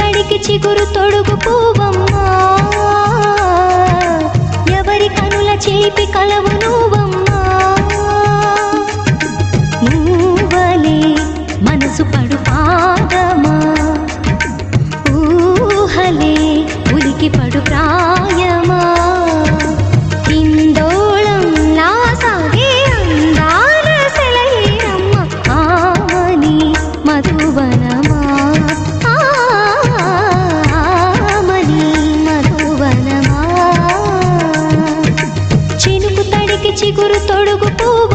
కడికి చిగురు తొడుగు పూవమ్మా ఎవరి కనుల చేపి కలవు నువ్వమ్మా. మనసు పడు పాదమా. ఊహలే ఉలికి పడు ప్రాయమా. మధువనమా. తొడుగు పువ్వు